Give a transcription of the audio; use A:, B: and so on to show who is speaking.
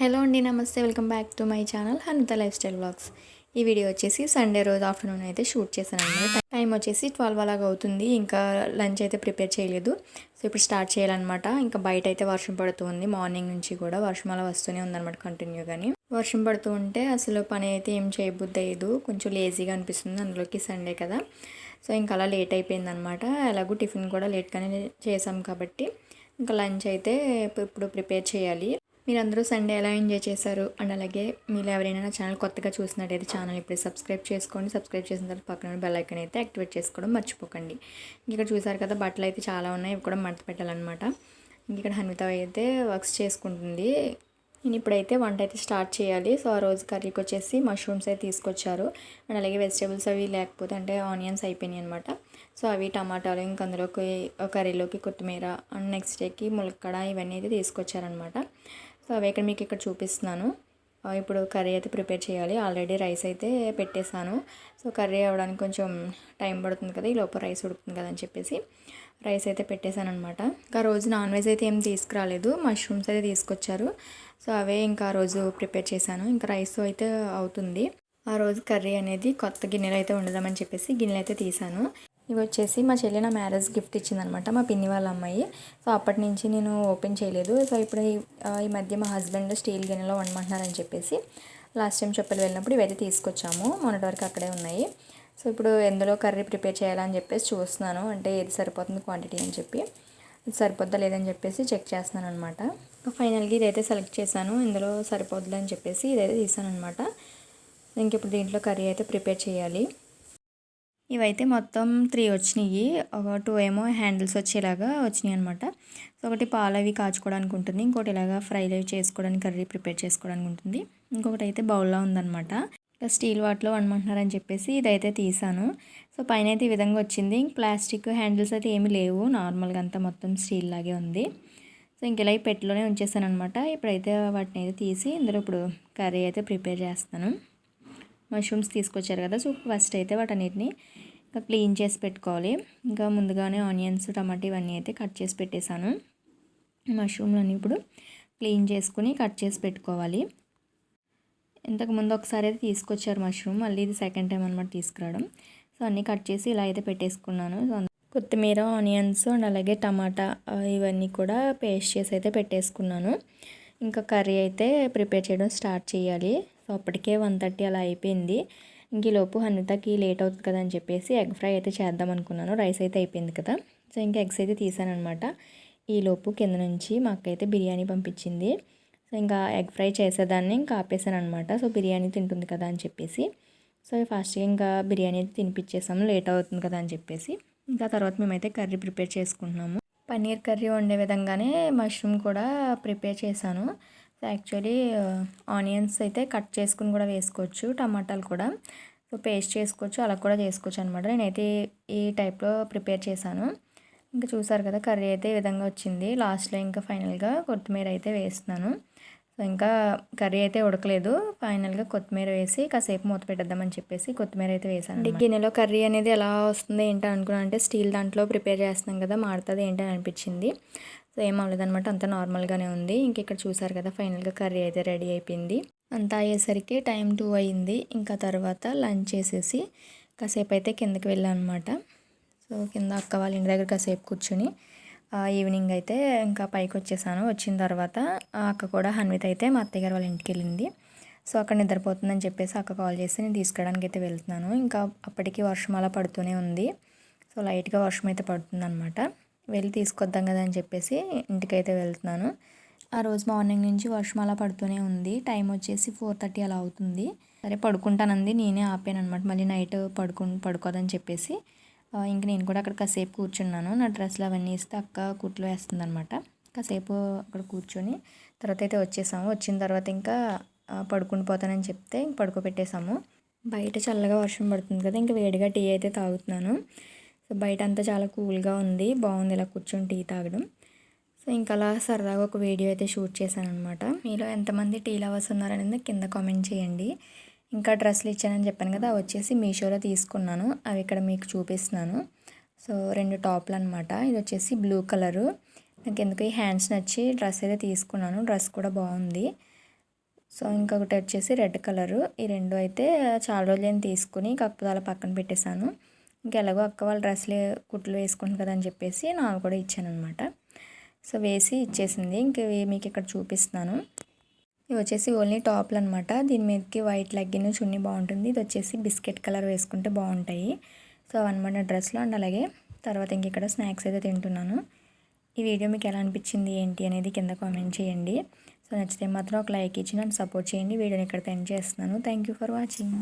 A: Hello అండి నమస్తే. Welcome back to my channel Hanuta lifestyle blogs. ఈ వీడియో వచ్చేసి సండే రోజు ఆఫ్టర్నూన్ అయితే షూట్ చేశాను అనమాట. టైం వచ్చేసి ట్వెల్వ్ అలాగ అవుతుంది. ఇంకా లంచ్ అయితే ప్రిపేర్ చేయలేదు. సో ఇప్పుడు స్టార్ట్ చేయాలన్నమాట. ఇంకా బయట అయితే వర్షం పడుతుంది మార్నింగ్ నుంచి కూడా వర్షం అలా వస్తూనే ఉందన్నమాట కంటిన్యూగాని వర్షం పడుతూ ఉంటే అసలు పని అయితే ఏం చేయబుద్ధి అయ్యదు కొంచెం లేజీగా అనిపిస్తుంది. అందులోకి సండే కదా. సో ఇంకా అలా లేట్ అయిపోయిందనమాట ఎలాగో టిఫిన్ కూడా లేట్గానే చేసాం కాబట్టి. ఇంకా లంచ్ అయితే ఇప్పుడు ప్రిపేర్ చేయాలి. మీరందరూ సండే ఎలా ఎంజాయ్ చేశారు? అండ్ అలాగే మీరు ఎవరైనా నా ఛానల్ కొత్తగా చూసినట్టయితే ఛానల్ ఇప్పుడు సబ్స్క్రైబ్ చేసుకోండి. సబ్స్క్రైబ్ చేసిన తర్వాత పక్కన బెల్ ఐకన్ అయితే యాక్టివేట్ చేసుకోవడం మర్చిపోకండి. ఇక్కడ చూసారు కదా బట్టలు అయితే చాలా ఉన్నాయి. ఇవి కూడా మడత పెట్టాలన్నమాట. ఇక్కడ హన్విత అయితే వర్క్స్ చేసుకుంటుంది. నేను ఇప్పుడైతే వంట అయితే స్టార్ట్ చేయాలి. సో ఆ రోజు కర్రీకి వచ్చేసి మష్రూమ్స్ అయితే తీసుకొచ్చారు. అండ్ అలాగే వెజిటేబుల్స్ అవి లేకపోతే అంటే ఆనియన్స్ అయిపోయినాయి అనమాట సో అవి టమాటాలు ఇంక అందులోకి కర్రీలోకి కొత్తిమీర అండ్ నెక్స్ట్ డేకి ములక్కడ ఇవన్నీ అయితే తీసుకొచ్చారనమాట సో అవి ఇక్కడ మీకు ఇక్కడ చూపిస్తున్నాను. ఇప్పుడు కర్రీ అయితే ప్రిపేర్ చేయాలి. ఆల్రెడీ రైస్ అయితే పెట్టేశాను. సో కర్రీ అవ్వడానికి కొంచెం టైం పడుతుంది కదా ఈ లోపల రైస్ ఉడుకుతుంది కదా అని చెప్పేసి రైస్ అయితే పెట్టేశాను అనమాట ఇంకా రోజు నాన్ వెజ్ అయితే ఏం తీసుకురాలేదు. మష్రూమ్స్ అయితే తీసుకొచ్చారు. సో అవే ఇంకా రోజు ప్రిపేర్ చేశాను. ఇంకా రైస్ అయితే అవుతుంది. ఆ రోజు కర్రీ అనేది కొత్త గిన్నెలు అయితే ఉండదామని చెప్పేసి గిన్నెలు అయితే తీసాను ఇవి వచ్చేసి మా చెల్లి నా మ్యారేజ్ గిఫ్ట్ ఇచ్చిందనమాట మా పిన్ని వాళ్ళ అమ్మాయి. సో అప్పటి నుంచి నేను ఓపెన్ చేయలేదు. సో ఇప్పుడు ఈ మధ్య మా హస్బెండ్ స్టీల్ గిన్నెలో వండమంటున్నారని చెప్పేసి లాస్ట్ టైం చెప్పలు వెళ్ళినప్పుడు ఇవైతే తీసుకొచ్చాము. మొన్నటి వరకు అక్కడే ఉన్నాయి. సో ఇప్పుడు ఎందులో కర్రీ ప్రిపేర్ చేయాలని చెప్పేసి చూస్తున్నాను. అంటే ఏది సరిపోతుంది క్వాంటిటీ అని చెప్పి. సరిపోద్దా లేదని చెప్పేసి చెక్ చేస్తున్నాను అనమాట ఫైనల్గా ఇదైతే సెలెక్ట్ చేశాను. ఇందులో సరిపోద్ది అని చెప్పేసి ఇదైతే తీసాను అనమాట ఇంక ఇప్పుడు దీంట్లో కర్రీ అయితే ప్రిపేర్ చేయాలి. ఇవైతే మొత్తం త్రీ వచ్చినాయి. ఒక టూ ఏమో హ్యాండిల్స్ వచ్చేలాగా వచ్చినాయి అనమాట సో ఒకటి పాలు అవి కాచుకోవడానికి ఉంటుంది. ఇంకోటి ఇలాగా ఫ్రైలు అవి చేసుకోవడానికి కర్రీ ప్రిపేర్ చేసుకోవడానికి ఉంటుంది. ఇంకొకటి అయితే బౌల్లో ఉందన్నమాట. స్టీల్ వాటిలో వండమంటున్నారని చెప్పేసి ఇదైతే తీసాను. సో పైన అయితే ఈ విధంగా వచ్చింది. ప్లాస్టిక్ హ్యాండిల్స్ అయితే ఏమీ లేవు. నార్మల్గా అంతా మొత్తం స్టీల్ లాగే ఉంది. సో ఇంక ఇలా పెట్టిలోనే ఉంచేసాను అనమాట ఇప్పుడైతే వాటిని అయితే తీసి ఇందులో ఇప్పుడు కర్రీ అయితే ప్రిపేర్ చేస్తాను మష్రూమ్స్ తీసుకొచ్చారు కదా. సో ఫస్ట్ అయితే వాటన్నిటిని ఇంకా క్లీన్ చేసి పెట్టుకోవాలి. ఇంకా ముందుగానే ఆనియన్స్ టమాటా ఇవన్నీ అయితే కట్ చేసి పెట్టేశాను. మష్రూమ్లన్నీ ఇప్పుడు క్లీన్ చేసుకుని కట్ చేసి పెట్టుకోవాలి. ఇంతకుముందు ఒకసారి అయితే తీసుకొచ్చారు మష్రూమ్ మళ్ళీ ఇది సెకండ్ టైం అనమాట తీసుకురావడం. సో అన్నీ కట్ చేసి ఇలా అయితే పెట్టేసుకున్నాను. కొత్తిమీర ఆనియన్స్ అండ్ అలాగే టమాటా ఇవన్నీ కూడా పేస్ట్ చేసి అయితే పెట్టేసుకున్నాను. ఇంకా కర్రీ అయితే ప్రిపేర్ చేయడం స్టార్ట్ చేయాలి. సో అప్పటికే వన్ థర్టీ అలా అయిపోయింది. ఇంక లోపు హన్వితకి లేట్ అవుతుంది కదా అని చెప్పేసి ఎగ్ ఫ్రై అయితే చేద్దాం అనుకున్నాను. రైస్ అయితే అయిపోయింది కదా. సో ఇంకా ఎగ్స్ అయితే తీసాను అనమాట కింద నుంచి మా అక్క అయితే బిర్యానీ పంపించింది. సో ఇంకా ఎగ్ ఫ్రై చేసేదాన్ని ఇంకా ఆపేసాను అనమాట సో బిర్యానీ తింటుంది కదా అని చెప్పేసి. సో ఫాస్ట్గా ఇంకా బిర్యానీ అయితే తినిపించేసాము. లేట్ అవుతుంది కదా అని చెప్పేసి. ఇంకా తర్వాత మేమైతే కర్రీ ప్రిపేర్ చేసుకుంటున్నాము. పన్నీర్ కర్రీ వండే విధంగానే మష్రూమ్ కూడా ప్రిపేర్ చేశాను. సో యాక్చువల్లీ ఆనియన్స్ అయితే కట్ చేసుకుని కూడా వేసుకోవచ్చు టమాటాలు కూడా. సో పేస్ట్ చేసుకోవచ్చు అలా కూడా చేసుకోవచ్చు అనమాట నేనైతే ఈ టైప్లో ప్రిపేర్ చేశాను. ఇంకా చూసారు కదా కర్రీ అయితే ఈ విధంగా వచ్చింది. లాస్ట్లో ఇంకా ఫైనల్గా కొత్తిమీర అయితే వేస్తున్నాను. ఇంకా కర్రీ అయితే ఉడకలేదు. ఫైనల్గా కొత్తిమీర వేసి కాసేపు మూత పెట్టేద్దామని చెప్పేసి కొత్తిమీర అయితే వేసాను గిన్నెలో కర్రీ అనేది ఎలా వస్తుంది ఏంటో అనుకున్నాను అంటే స్టీల్ దాంట్లో ప్రిపేర్ చేస్తున్నాం కదా మాడుతుంది ఏంటి అని అనిపించింది. సో ఏం అవ్వలేదనమాట అంత నార్మల్గానే ఉంది. ఇంక ఇక్కడ చూసారు కదా ఫైనల్గా కర్రీ అయితే రెడీ అయిపోయింది. అంతా అయ్యేసరికి టైం టూ అయింది. ఇంకా తర్వాత లంచ్ చేసేసి కాసేపు అయితే కిందకి వెళ్ళాను అనమాట సో కింద అక్క వాళ్ళ ఇంటి దగ్గర కాసేపు కూర్చుని ఈవినింగ్ అయితే ఇంకా పైకి వచ్చేసాను వచ్చిన తర్వాత అక్క కూడా హన్విత అయితే మా అత్తయ్య గారు వాళ్ళ ఇంటికి వెళ్ళింది. సో అక్కడ నిద్రపోతుందని చెప్పేసి అక్క కాల్ చేసి నేను తీసుకోవడానికి అయితే వెళ్తున్నాను. ఇంకా అప్పటికి వర్షం అలా పడుతూనే ఉంది. సో లైట్గా వర్షం అయితే పడుతుంది అనమాట వెళ్ళి తీసుకొద్దాం కదా అని చెప్పేసి ఇంటికైతే వెళ్తున్నాను. ఆ రోజు మార్నింగ్ నుంచి వర్షం అలా పడుతూనే ఉంది. టైం వచ్చేసి ఫోర్ థర్టీ అలా అవుతుంది. సరే పడుకుంటానంది. నేనే ఆపాను అనమాట మళ్ళీ నైట్ పడుకు పడుకోదని చెప్పేసి ఇంక నేను కూడా అక్కడ కాసేపు కూర్చున్నాను. నా డ్రెస్లు అవన్నీ ఇస్తే అక్క కుట్లు వేస్తుంది అనమాట కాసేపు అక్కడ కూర్చొని తర్వాత అయితే వచ్చేసాము. వచ్చిన తర్వాత ఇంకా పడుకుని పోతానని చెప్తే ఇంక పడుకోబెట్టేసాము. బయట చల్లగా వర్షం పడుతుంది కదా ఇంకా వేడిగా టీ అయితే తాగుతున్నాను. సో బయట అంతా చాలా కూల్గా ఉంది. బాగుంది ఇలా కూర్చొని టీ తాగడం. సో ఇంకా అలా సరదాగా ఒక వీడియో అయితే షూట్ చేశాను అనమాట మీలో ఎంతమంది టీ లవర్స్ ఉన్నారనేది కింద కామెంట్ చేయండి. ఇంకా డ్రెస్సులు ఇచ్చానని చెప్పాను కదా వచ్చేసి మీషోలో తీసుకున్నాను. అవి ఇక్కడ మీకు చూపిస్తున్నాను. సో రెండు టాప్లు అనమాట ఇది వచ్చేసి బ్లూ కలరు. నాకు ఎందుకు ఈ హ్యాండ్స్ నచ్చి డ్రెస్ అయితే తీసుకున్నాను. డ్రెస్ కూడా బాగుంది. సో ఇంకొకటి వచ్చేసి రెడ్ కలరు. ఈ రెండు అయితే చాలా రోజులైన తీసుకుని కాకపోతే అలా పక్కన పెట్టేశాను. ఇంకెలాగో అక్క వాళ్ళ డ్రెస్లు కుట్లు వేసుకుంటుంది కదా అని చెప్పేసి నాకు కూడా ఇచ్చాను అనమాట సో వేసి ఇచ్చేసింది. ఇంక మీకు ఇక్కడ చూపిస్తున్నాను. ఇవి వచ్చేసి ఓన్లీ టాప్లు అనమాట దీని మీదకి వైట్ లెగ్గిన్ చున్నీ బాగుంటుంది. ఇది వచ్చేసి బిస్కెట్ కలర్ వేసుకుంటే బాగుంటాయి. సో అవన్నమాట డ్రెస్లో. అండ్ అలాగే తర్వాత ఇంక ఇక్కడ స్నాక్స్ అయితే తింటున్నాను. ఈ వీడియో మీకు ఎలా అనిపించింది ఏంటి అనేది కింద కామెంట్ చేయండి. సో నచ్చితే మాత్రం ఒక లైక్ ఇచ్చి నన్ను సపోర్ట్ చేయండి. వీడియోని ఇక్కడ ఎండ్ చేస్తున్నాను. Thank you for watching.